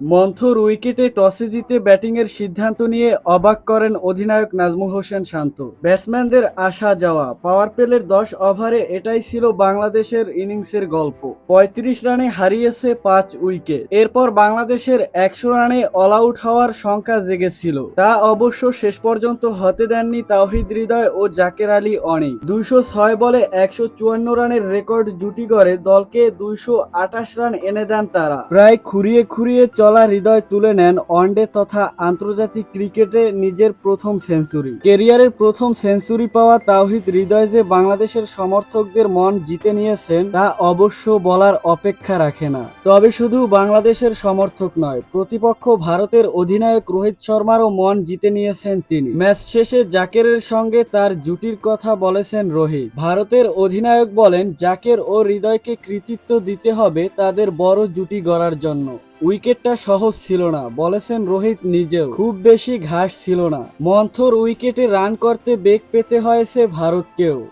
মন্থর উইকেটে টসে জিতে ব্যাটিংয়ের সিদ্ধান্ত নিয়ে অবাক করেন অধিনায়ক নাজমুল হোসেন শান্ত। ব্যাটসম্যানদের আসা যাওয়া পাওয়ার প্লের দশ ওভারে এটাই ছিল বাংলাদেশের ইনিংসের গল্প। পঁয়ত্রিশ রানে হারিয়েছে পাঁচ উইকেট। এরপর বাংলাদেশের একশো রানে অল আউট হওয়ার সংখ্যা জেগেছিল। তা অবশ্য শেষ পর্যন্ত হতে দেননি তাওহিদ হৃদয় ও জাকের আলী অনেক দুইশো ছয় বলে একশো চুয়ান্ন রানের রেকর্ড জুটি করে দলকে দুইশো আঠাশ রান এনে দেন তারা। প্রায় খুঁড়িয়ে খুঁড়িয়ে চলা হৃদয় তুলে নেন ওয়ানডে তথা আন্তর্জাতিক ক্রিকেটে নিজের প্রথম সেঞ্চুরি। কেরিয়ারের প্রথম সেঞ্চুরি পাওয়া তাওহিদ হৃদয় যে বাংলাদেশের সমর্থকদের মন জিতে নিয়েছেন, তা অবশ্য বলার অপেক্ষা রাখে না। তবে শুধু বাংলাদেশের সমর্থক নয়, প্রতিপক্ষ ভারতের অধিনায়ক রোহিত শর্মারও মন জিতে নিয়েছেন তিনি। ম্যাচ শেষে জাকেরের সঙ্গে তার জুটির কথা বলেছেন রোহিত। ভারতের অধিনায়ক বলেন, জাকের ও হৃদয়কে কৃতিত্ব দিতে হবে তাদের বড় জুটি গড়ার জন্য। উইকেটটা সহজ ছিল না। বলেছেন রোহিত নিজেও। খুব বেশি ঘাস ছিল না। মন্থর উইকেটে রান করতে বেগ পেতে হয়েছে ভারতকেও।